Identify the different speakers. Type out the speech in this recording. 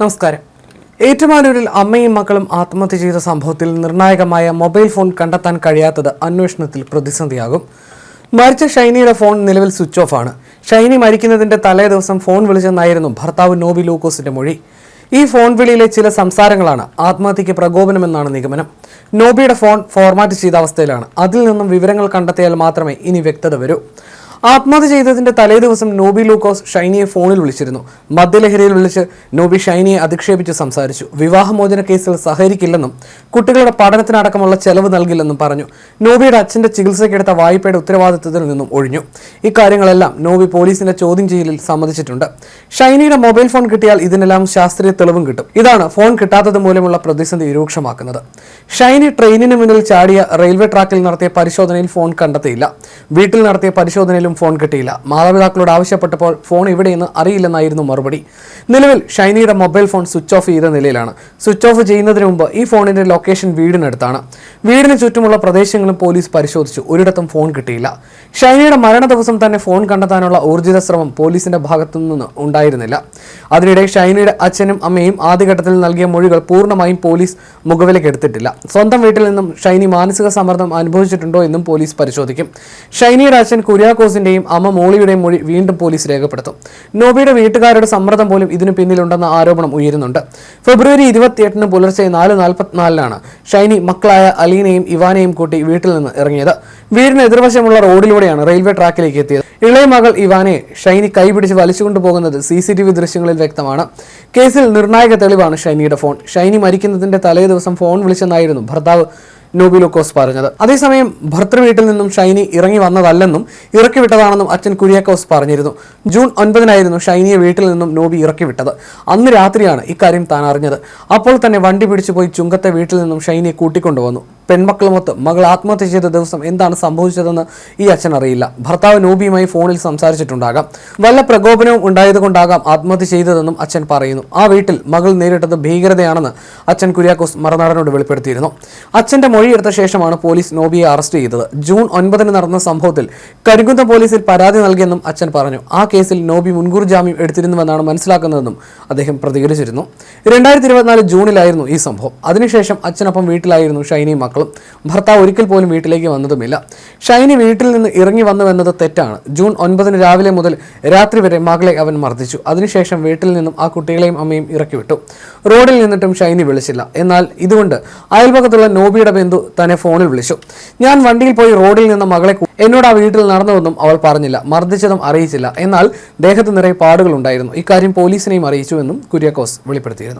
Speaker 1: നമസ്കാരം. ഏറ്റുമാനൂരിൽ അമ്മയും മക്കളും ആത്മഹത്യ ചെയ്ത സംഭവത്തിൽ നിർണായകമായ മൊബൈൽ ഫോൺ കണ്ടെത്താൻ കഴിയാത്തത് അന്വേഷണത്തിൽ പ്രതിസന്ധിയാകും. മരിച്ച ഷൈനിയുടെ ഫോൺ നിലവിൽ സ്വിച്ച് ഓഫ് ആണ്. ഷൈനി മരിക്കുന്നതിന്റെ തലേ ദിവസം ഫോൺ വിളിച്ചെന്നായിരുന്നു ഭർത്താവ് നോബി ലൂക്കോസിന്റെ മൊഴി. ഈ ഫോൺ വിളിയിലെ ചില സംസാരങ്ങളാണ് ആത്മഹത്യക്ക് പ്രകോപനമെന്നാണ് നിഗമനം. നോബിയുടെ ഫോൺ ഫോർമാറ്റ് ചെയ്ത അവസ്ഥയിലാണ്. അതിൽ നിന്നും വിവരങ്ങൾ കണ്ടെത്തിയാൽ മാത്രമേ ഇനി വ്യക്തത വരൂ. ആത്മഹത്യ ചെയ്തതിന്റെ തലേ ദിവസം നോബി ലൂക്കോസ് ഷൈനിയെ ഫോണിൽ വിളിച്ചിരുന്നു. മദ്യലഹരിയിൽ വിളിച്ച് നോബി ഷൈനിയെ അധിക്ഷേപിച്ച് സംസാരിച്ചു. വിവാഹമോചന കേസിൽ സഹകരിക്കില്ലെന്നും കുട്ടികളുടെ പഠനത്തിനടക്കമുള്ള ചെലവ് നൽകില്ലെന്നും പറഞ്ഞു. നോബിയുടെ അച്ഛന്റെ ചികിത്സയ്ക്കെടുത്ത വായ്പയുടെ ഉത്തരവാദിത്തത്തിൽ നിന്നും ഒഴിഞ്ഞു. ഇക്കാര്യങ്ങളെല്ലാം നോബി പോലീസിന്റെ ചോദ്യം ചെയ്യലിൽ സമ്മതിച്ചിട്ടുണ്ട്. ഷൈനിയുടെ മൊബൈൽ ഫോൺ കിട്ടിയാൽ ഇതിനെല്ലാം ശാസ്ത്രീയ തെളിവും കിട്ടും. ഇതാണ് ഫോൺ കിട്ടാത്തത് മൂലമുള്ള പ്രതിസന്ധി രൂക്ഷമാക്കുന്നത്. ഷൈനി ട്രെയിനിന് മുന്നിൽ ചാടിയ റെയിൽവേ ട്രാക്കിൽ നടത്തിയ പരിശോധനയിൽ ഫോൺ കണ്ടെത്തിയില്ല. വീട്ടിൽ നടത്തിയ പരിശോധനയിലും ഫോൺ കിട്ടിയില്ല. മാതാപിതാക്കളോട് ആവശ്യപ്പെട്ടപ്പോൾ ഫോൺ ഇവിടെയെന്ന് അറിയില്ലെന്നായിരുന്നു മറുപടി. നിലവിൽ ഷൈനിയുടെ മൊബൈൽ ഫോൺ സ്വിച്ച് ഓഫ് ചെയ്ത നിലയിലാണ്. സ്വിച്ച് ഓഫ് ചെയ്യുന്നതിന് മുമ്പ് ഈ ഫോണിന്റെ ലൊക്കേഷൻ വീടിനടുത്താണ്. വീടിന് ചുറ്റുമുള്ള പ്രദേശങ്ങളും പോലീസ് പരിശോധിച്ചു. ഒരിടത്തും ഫോൺ കിട്ടിയില്ല. ഷൈനിയുടെ മരണ ദിവസം തന്നെ ഫോൺ കണ്ടെത്താനുള്ള ഊർജിത ശ്രമം പോലീസിന്റെ ഭാഗത്തു നിന്ന് ഉണ്ടായിരുന്നില്ല. അതിനിടെ ഷൈനിയുടെ അച്ഛനും അമ്മയും ആദ്യഘട്ടത്തിൽ നൽകിയ മൊഴികൾ പൂർണമായും പോലീസ് മുഖവിലേക്ക് എടുത്തിട്ടില്ല. സ്വന്തം വീട്ടിൽ നിന്നും ഷൈനി മാനസിക സമ്മർദ്ദം അനുഭവിച്ചിട്ടുണ്ടോ എന്നും പോലീസ് പരിശോധിക്കും. ഷൈനിയുടെ അച്ഛൻ കുര്യാക്കോസിന്റെയും അമ്മ മോളിയുടെയും മൊഴി വീണ്ടും പോലീസ് രേഖപ്പെടുത്തും. നോബിയുടെ വീട്ടുകാരുടെ സമ്മർദ്ദം പോലും ഇതിനു പിന്നിലുണ്ടെന്ന ആരോപണം ഉയരുന്നുണ്ട്. ഫെബ്രുവരി ഇരുപത്തിയെട്ടിന് പുലർച്ചെ നാല് നാൽപ്പത്തിനാലിനാണ് ഷൈനി മക്കളായ അലീനയും ഇവാനെയും കൂട്ടി വീട്ടിൽ നിന്ന് ഇറങ്ങിയത്. വീടിന് എതിർവശമുള്ള റോഡിലൂടെയാണ് റെയിൽവേ ട്രാക്കിലേക്ക് എത്തിയത്. ഇളയ മകൾ ഇവാനെ ഷൈനി കൈപിടിച്ച് വലിച്ചുകൊണ്ടു പോകുന്നത് സി സി ടി വി ദൃശ്യങ്ങളിൽ വ്യക്തമാണ്. കേസിൽ നിർണായക തെളിവാണ് ഷൈനിയുടെ ഫോൺ. ഷൈനി മരിക്കുന്നതിന്റെ തലേ ദിവസം ഫോൺ വിളിച്ചെന്നായിരുന്നു ഭർത്താവ് നോബി ലൂക്കോസ് പറഞ്ഞത്. അതേസമയം ഭർത്തൃ വീട്ടിൽ നിന്നും ഷൈനി ഇറങ്ങി വന്നതല്ലെന്നും ഇറക്കി വിട്ടതാണെന്നും അച്ഛൻ കുര്യാക്കോസ് പറഞ്ഞിരുന്നു. ജൂൺ ഒൻപതിനായിരുന്നു ഷൈനിയെ വീട്ടിൽ നിന്നും നോബി ഇറക്കി വിട്ടത്. അന്ന് രാത്രിയാണ് ഇക്കാര്യം താൻ അറിഞ്ഞത് അപ്പോൾ തന്നെ വണ്ടി പിടിച്ചു പോയി ചുങ്കത്തെ വീട്ടിൽ നിന്നും ഷൈനിയെ കൂട്ടിക്കൊണ്ടുവന്നു. പെൺമക്കളുമൊത്ത് മകൾ ആത്മഹത്യ ചെയ്ത ദിവസം എന്താണ് സംഭവിച്ചതെന്ന് ഈ അച്ഛൻ അറിയില്ല. ഭർത്താവ് നോബിയുമായി ഫോണിൽ സംസാരിച്ചിട്ടുണ്ടാകാം. വല്ല പ്രകോപനവും ഉണ്ടായതുകൊണ്ടാകാം ആത്മഹത്യ ചെയ്തതെന്നും അച്ഛൻ പറയുന്നു. ആ വീട്ടിൽ മകൾ നേരിട്ടത് ഭീകരതയാണെന്ന് അച്ഛൻ കുര്യാക്കോസ് മറുനാടനോട് വെളിപ്പെടുത്തിയിരുന്നു. അച്ഛന്റെ മൊഴിയെടുത്ത ശേഷമാണ് പോലീസ് നോബിയെ അറസ്റ്റ് ചെയ്തത്. ജൂൺ ഒൻപതിന് നടന്ന സംഭവത്തിൽ കരിങ്കുന്നം പോലീസിൽ പരാതി നൽകിയെന്നും അച്ഛൻ പറഞ്ഞു. ആ കേസിൽ നോബി മുൻകൂർ ജാമ്യം എടുത്തിരുന്നുവെന്നാണ് മനസ്സിലാക്കുന്നതെന്നും അദ്ദേഹം പ്രതികരിച്ചിരുന്നു. രണ്ടായിരത്തി ഇരുപത്തിനാല് ജൂണിലായിരുന്നു ഈ സംഭവം. അതിനുശേഷം അച്ഛനൊപ്പം വീട്ടിലായിരുന്നു ഷൈനിയും മക്കളും. ഭർത്താവ് ഒരിക്കൽ പോലും വീട്ടിലേക്ക് വന്നതുമില്ല. ഷൈനി വീട്ടിൽ നിന്ന് ഇറങ്ങി വന്നുവെന്നത് തെറ്റാണ്. ജൂൺ ഒൻപതിന് രാവിലെ മുതൽ രാത്രി വരെ മകളെ അവൻ മർദ്ദിച്ചു. അതിനുശേഷം വീട്ടിൽ നിന്നും ആ കുട്ടികളെയും അമ്മയും ഇറക്കി വിട്ടു റോഡിൽ നിന്നിട്ടും ഷൈനി വിളിച്ചില്ല. എന്നാൽ ഇതുകൊണ്ട് അയൽപക്കത്തുള്ള നോബിയുടെ ബന്ധു തന്നെ ഫോണിൽ വിളിച്ചു. ഞാൻ വണ്ടിയിൽ പോയി റോഡിൽ നിന്ന് മകളെ എന്നോട് ആ വീട്ടിൽ നടന്നുവെന്നും അവൾ പറഞ്ഞില്ല. മർദ്ദിച്ചതും അറിയിച്ചില്ല. എന്നാൽ ദേഹത്ത് നിറയെ പാടുകളുണ്ടായിരുന്നു. ഇക്കാര്യം പോലീസിനെയും അറിയിച്ചുവെന്നും കുര്യാക്കോസ് വെളിപ്പെടുത്തിയിരുന്നു.